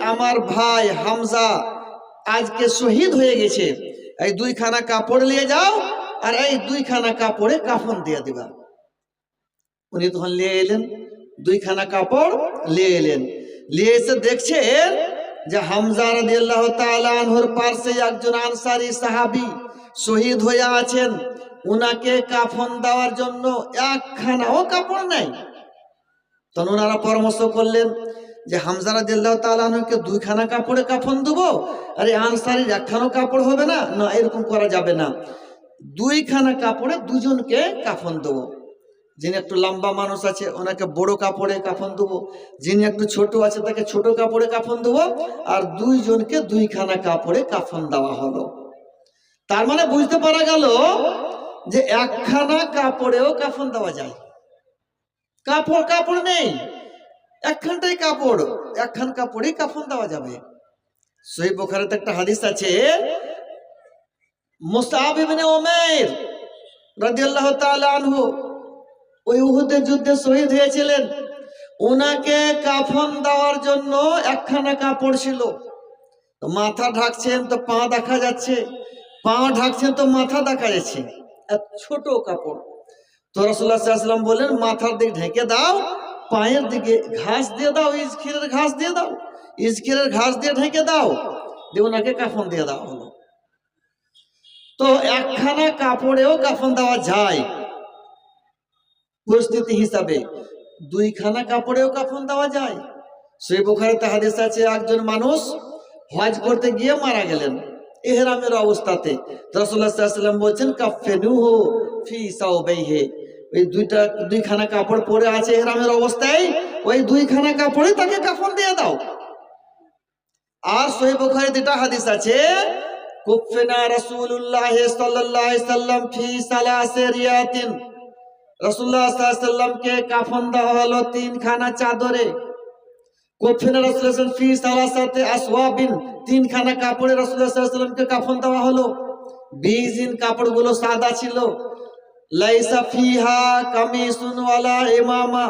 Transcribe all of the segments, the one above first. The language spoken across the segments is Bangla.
আমার ভাই হামজা আজকে শহীদ হয়ে গেছে। এই দুইখানা কাপড় নিয়ে যাও আর এই দুইখানা কাপড়ে কাফন দিয়ে দিবা। উনি তখন নিয়ে এলেন, দুইখানা কাপড় নিয়ে এলেন। নিয়ে এসে দেখছেন যে হামজা রাদিয়াল্লাহু তাআলা আনহুর পাশে একজন আনসারী সাহাবী শহীদ হয়ে আছেন। উনাকে কাফন দেওয়ার জন্য একখানাও কাপড় নাই। তখন ওনারা পরামর্শ করলেন যে হামজারা দিল্লাহ তালানকে দুইখানা কাপড়ে কাফন দেবো, আরে আনসারির একখানাও কাপড় হবে না? না, এরকম করা যাবে না। দুইখানা কাপড়ে দুজনকে কাফন দেবো। যিনি একটু লম্বা মানুষ আছে, ওনাকে বড় কাপড়ে কাফন দেবো। যিনি একটু ছোট আছে, তাকে ছোট কাপড়ে কাফন দেবো। আর দুইজনকে দুইখানা কাপড়ে কাফন দেওয়া হলো। তার মানে বুঝতে পারা গেল যে একখানা কাপড়েও কাফন দেওয়া যায়। কাপড় কাপড় নেই। একখানটাই কাপড়, একখান কাপড়েই কাফন দেওয়া যাবে। সহি বোখারাতে একটা হাদিস আছে আনহু, ওই যুদ্ধে শহীদ হয়েছিলেন। ওনাকে কাফন দেওয়ার জন্য একখানা কাপড় ছিল। মাথা ঢাকছেন, তো পা দেখা যাচ্ছে। পা ঢাকছেন, তো মাথা দেখা যাচ্ছে। ছোট কাপড়। তো রসুল্লাহ সাল্লাম মাথার দিক ঢেকে দাও পায়ের দিকে ঘাস দিয়ে দাও ইজখিরের ঘাস দিয়ে দাও ইজখিরের ঘাস দিয়ে ঢেকে দাও, দিয়ে ওনাকে কাফন দিয়ে দেওয়া হলো। তো একখানা কাপড়েও কাফন দেওয়া যায় পরিস্থিতি হিসাবে। দুইখানা কাপড়েও কাফন দেওয়া যায়। সেই বোখারিতে হাদিস আছে, একজন মানুষ হজ করতে গিয়ে মারা গেলেন। এহরামের অবস্থাতে রসুল্লাহ সাল্লাম বলছেন কাফেনু হো ফি সাউবাইহে ওই দুইটা, দুইখানা কাপড় পরে আছে এহরামের অবস্থায়, ওই দুইখানা কাপড়ে তাকে কাফন দিয়ে দাও। আর সহি বুখারীতে এটা হাদিস আছে আলাইহি সাল্লাম ফি সাল্লামকে কাফন দেওয়া হলো তিনখানা চাদরে। ফি তিনখানা কাপড়ে কাফন দেওয়া হলো। কাপড়গুলো সাদা ছিল। লাইসা ফিহা কামিসুন ওয়ালা ইমামা।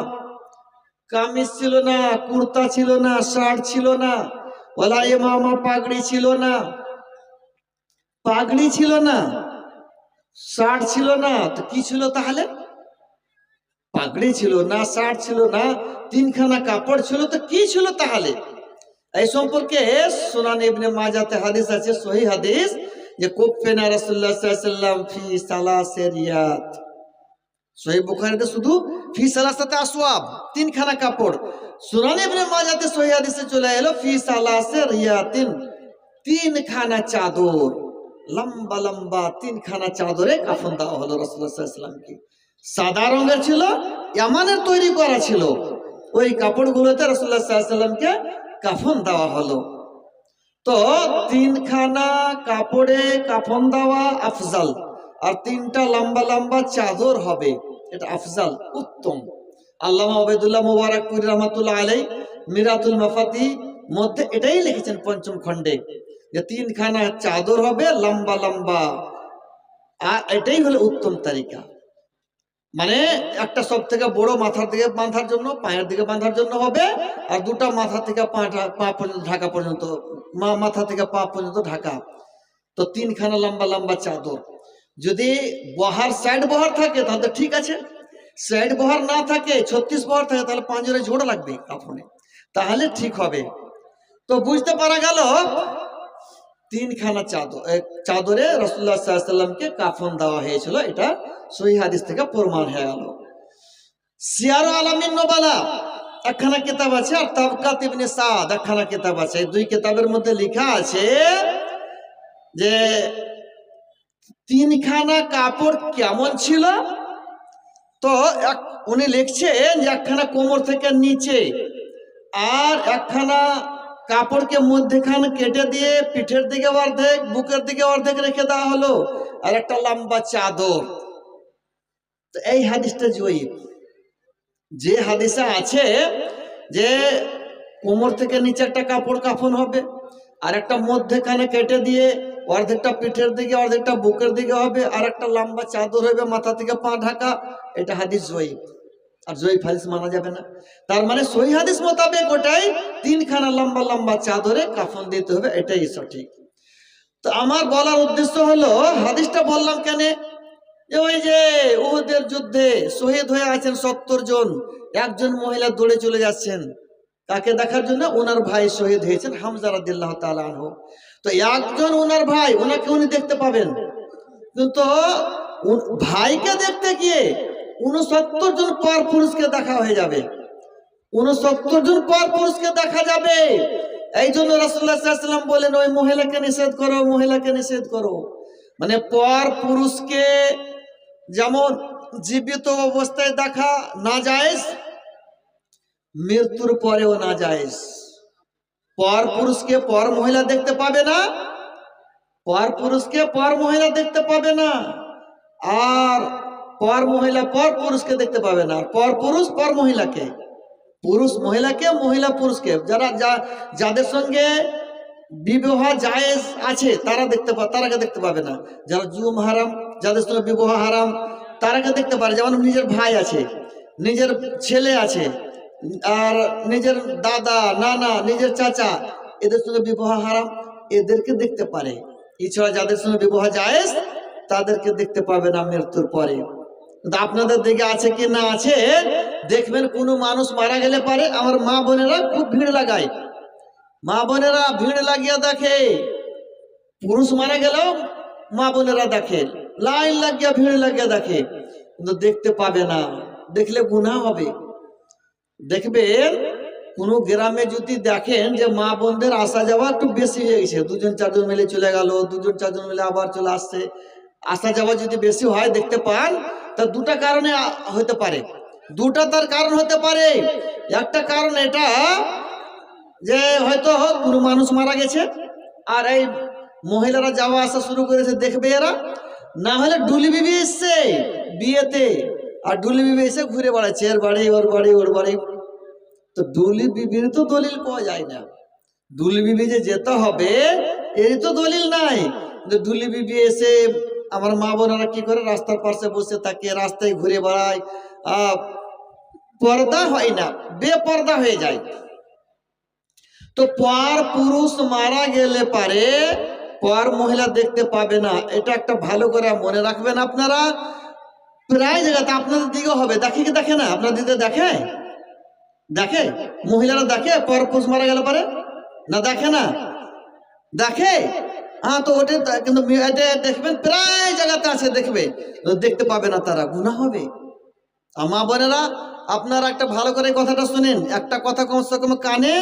কামিজ ছিল না, কুর্তা ছিল না, শার্ট ছিল না, ওয়ালা ইমামা পাগড়ি ছিল না। পাগড়ি ছিল না, শার্ট ছিল না, তো কি ছিল তাহলে? পাগড়ি ছিল না, শার্ট ছিল না, তিনখানা কাপড় ছিল, তো কি ছিল তাহলে? এই সম্পর্কে সুনান ইবনে মাজাতে হাদিস আছে, সহি হাদিস। যে সাল্লাল্লাহু আলাইহি ওয়াসাল্লাম ফি সালাসিয়াত সহি বুখারীতে শুধু ফি সালাসাতে আসওয়াব, তিনখানা কাপড়। সুনান ইবনে মাজাতে সহি হাদিসে চলে এলো, ফি সালাসিয়াতিন তিনখানা চাদর। লম্বা লম্বা তিনখানা চাদরে কাফন দেওয়া হলো রাসূলুল্লাহ সাল্লাল্লাহু সাদা রঙের ছিল, ইয়ামানের তৈরি করা ছিল। ওই কাপড়গুলোতে রাসূলুল্লাহ সাল্লাল্লাহু আলাইহি কাফন দেওয়া হলো। তো তিনখানা কাপড়ে কাফন দেওয়া আফজাল, আর তিনটা লম্বা লম্বা চাদর হবে। এটা আফজাল, উত্তম। আল্লামা ওবেদুল্লাহ মুবারকপুর রহমাতুল্লাহ আলাই মিরাতুল মাফাতি মধ্যে এটাই লিখেছেন পঞ্চম খণ্ডে, যে তিনখানা চাদর হবে লম্বা লম্বা। আর এটাই হলো উত্তম তালিকা। মানে একটা সব থেকে বড় মাথার দিকে বাঁধার জন্য, পায়ের দিকে বাঁধার জন্য হবে, আর দুটা মাথা থেকে পা পর্যন্ত, ঢাকা পর্যন্ত, মা, মাথা থেকে পা পর্যন্ত ঢাকা। তো তিনখানা লম্বা লম্বা চাদর। যদি বহার সাইড বহার থাকে, তাহলে ঠিক আছে। সাইড বহার না থাকে, ছত্রিশ বহার থাকে, তাহলে পাঁজরে জোড়া লাগবে কাফনে। তাহলে ঠিক হবে। তো বুঝতে পারা গেল তিনখানা চাদর চাদরে রসুল্লাহ সাল্লামকে কাফন দেওয়া হয়েছিল। এটা সহি হাদিস থেকে প্রমাণ হয়ে গেল। সিয়ার আলামিন নোবালা, একখানা কিতাব আছে, আর তাবকাত ইবনে সাদ একখানা কিতাব আছে। দুই কিতাবের মধ্যে লেখা আছে যে তিনখানা কাপড় কেমন ছিল? তো এক, উনি লিখছেন যে একখানা কোমর থেকে নিচে, আর একখানা কাপড়কে মধ্যেখানে কেটে দিয়ে পিঠের দিকে অর্ধেক, বুকের দিকে অর্ধেক রেখে দেওয়া হলো। আর একটা লম্বা চাদর। তো এই হাদিসটা জয়ীব। যে হাদিসে আছে যে কোমর থেকে নিচে একটা কাপড় কাফন হবে, আর একটা মধ্যেখানে কেটে দিয়ে অর্ধেকটা পিঠের দিকে, অর্ধেকটা বুকের দিকে হবে, আর একটা লম্বা চাদর হবে মাথা থেকে পা ঢাকা। এটা হাদিস জয়ীব। আর জয়ীফ হাদিস মানা যাবে না। তার মানে সহি হাদিস মোতাবেক ওটাই তিনখানা লম্বা লম্বা চাদরে কাফন দিতে হবে, এটাই সঠিক। তো আমার বলার উদ্দেশ্য হলো, হাদিসটা বললাম কেন? ওই যে উহুদের যুদ্ধে শহীদ হয়ে আছেন সত্তর জন, একজন মহিলা দৌড়ে চলে যাচ্ছেন। তাকে দেখার জন্য? ওনার ভাই শহীদ হয়েছেন, হামজা রাদিল্লাহ তাআলা আনহু। তো একজন ওনার ভাই, ওনাকে উনি দেখতে পাবেন। কিন্তু ভাইকে দেখতে গিয়ে উনসত্তর জন পর পুরুষকে দেখা হয়ে যাবে। উনসত্তর জন পর পুরুষকে দেখা যাবে। এই জন্য রাসুল্লাহাম বলেন, ওই মহিলাকে নিষেধ করো মহিলাকে নিষেধ করো। মানে পর পুরুষকে যেমন জীবিত অবস্থায় দেখা না যায় মৃত্যুর পরেও না যায় পর পুরুষকে পর মহিলা দেখতে পাবে না, পর পুরুষকে পর মহিলা দেখতে পাবে না। আর পর মহিলা, পর পুরুষকে দেখতে পাবে না। পর পুরুষ, পর মহিলাকে। পুরুষ মহিলাকে, মহিলা পুরুষকে। যারা, যা- যাদের সঙ্গে বিবাহ জায়েজ আছে, তারা দেখতে পা, তারাকে দেখতে পাবে না। যারা জুম হারাম, যাদের সঙ্গে বিবাহ হারাম, তারাকে দেখতে পারে। যেমন নিজের ভাই আছে, নিজের ছেলে আছে, আর নিজের দাদা, নানা, নিজের চাচা, এদের সঙ্গে বিবাহ হারাম, এদেরকে দেখতে পারে। এছাড়া যাদের সঙ্গে বিবাহ জায়েজ, তাদেরকে দেখতে পাবে না মৃত্যুর পরে। আপনাদের দিকে আছে কি না আছে, দেখবেন কোনো মানুষ মারা গেলে পারে, আমার মা বোনেরা খুব ভিড় লাগায়। মা বোনেরা ভিড় লাগিয়ে দেখে, পুরুষ মারা গেলেও মা বোনেরা দেখে, লাইন লাগিয়ে ভিড় লাগিয়ে দেখে, কিন্তু দেখতে পাবে না, দেখলে গুনাহ হবে। দেখবেন, কোনো গ্রামে যদি দেখেন যে মা বোনদের আসা যাওয়া একটু বেশি হয়ে গেছে, দুজন চারজন মিলে চলে গেল, দুজন চারজন মিলে আবার চলে আসছে, আসা যাওয়া যদি বেশি হয়, দেখতে পান তা দুটা কারণে হতে পারে। দুটা তার কারণ হতে পারে। একটা কারণ এটা যে হয়তো কোনো মানুষ মারা গেছে, আর এই মহিলারা যাওয়া আসা শুরু করেছে, দেখবে এরা। না হলে ডুলি বিবি এসছে বিয়েতে, আর ডুলি বিবি এসে ঘুরে বেড়াচ্ছে, এর বাড়ি, ওর বাড়ি ওর বাড়ি। তো ডুলি বিবির তো দলিল পাওয়া যায় না। ডুলি বিবি যে যেতে হবে এর তো দলিল নাই। ডুলি বিবি এসে আমার মা বোনেরা কি করে রাস্তার পাশে বসে থাকে, রাস্তায় ঘুরে বেড়ায় পর্দা হয় না, বেপর্দা হয়ে যায়। তো পর পুরুষ মারা গেলে পারে, পর মহিলা দেখতে পাবে না, এটা একটা ভালো করে মনে রাখবেন আপনারা। প্রায় জায়গাতে আপনাদের দিকে হবে, দেখে কি দেখে না? আপনার দিকে দেখে? দেখে? মহিলারা দেখে পর পুরুষ মারা গেলে পারে? না দেখে না? দেখে? হ্যাঁ তো ওটা কিন্তু এটা দেখবেন প্রায় জায়গাতে আছে, দেখবে। দেখতে পাবে না তারা গুণা হবে। আমা বোনেরা, আপনারা একটা ভালো করে কথাটা শুনেন। একটা কথা কমসে কম কানে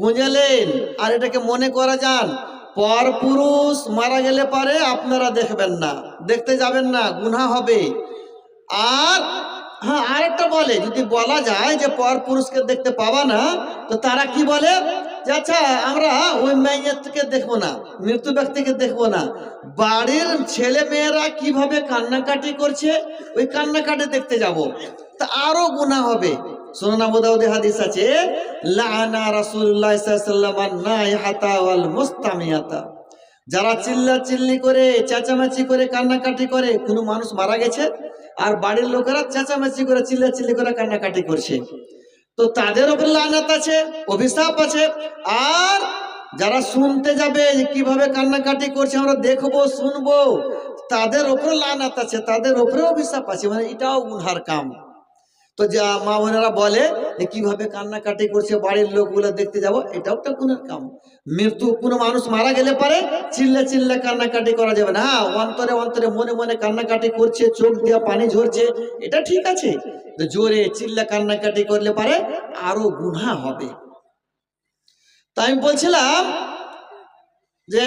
গুঁজেলেন, আর এটাকে মনে করা যান, পর পুরুষ মারা গেলে পারে আপনারা দেখবেন না, দেখতে যাবেন না গুনা হবে। আর হ্যাঁ আরেকটা বলে, যদি বলা যায় যে পর পুরুষকে দেখতে পাবা না, তো তারা কি বলে? যে আচ্ছা আমরা ওই মেয়েকে দেখব না, মৃত্যু ব্যক্তিকে দেখব না। বাড়ির ছেলে মেয়েরা কীভাবে কান্নাকাটি করছে, ওই কান্নাকাটি দেখতে যাব। তা আরও গুনাহ হবে। শুনুন আবু দাউদে হাদিস আছে লাআনা রাসূলুল্লাহ সাল্লাল্লাহু আলাইহি নাইহাতা ওয়াল মুস্তামিয়াতা। যারা চিল্লা চিল্লি করে, চেঁচামেচি করে, কান্নাকাটি করে, কোনো মানুষ মারা গেছে, আর বাড়ির লোকেরা চেঁচামেচি করে চিল্লা চিল্লি করে কান্নাকাটি করছে। তো তাদের ওপরে লানাত আছে, অভিশাপ আছে। আর যারা শুনতে যাবে যে কীভাবে কান্নাকাটি করছে, আমরা দেখব, শুনব। তাদের ওপরে লানাত আছে, তাদের ওপরে অভিশাপ আছে মানে এটাও গুনহার কাম। তো যা মা বোনেরা বলে যে কীভাবে কান্নাকাটি করছে বাড়ির লোকগুলো দেখতে যাব, এটাও একটা গুণের কাম। মৃত্যু কোনো মানুষ মারা গেলে পারে, চিল্লে চিল্লে কান্নাকাটি করা যাবে না। হ্যাঁ অন্তরে অন্তরে মনে মনে কান্নাকাটি করছে, চোখ দিয়ে পানি ঝরছে, এটা ঠিক আছে। জোরে চিল্লে কান্নাকাটি করলে পারে, আরও গুণা হবে। তাই আমি বলছিলাম যে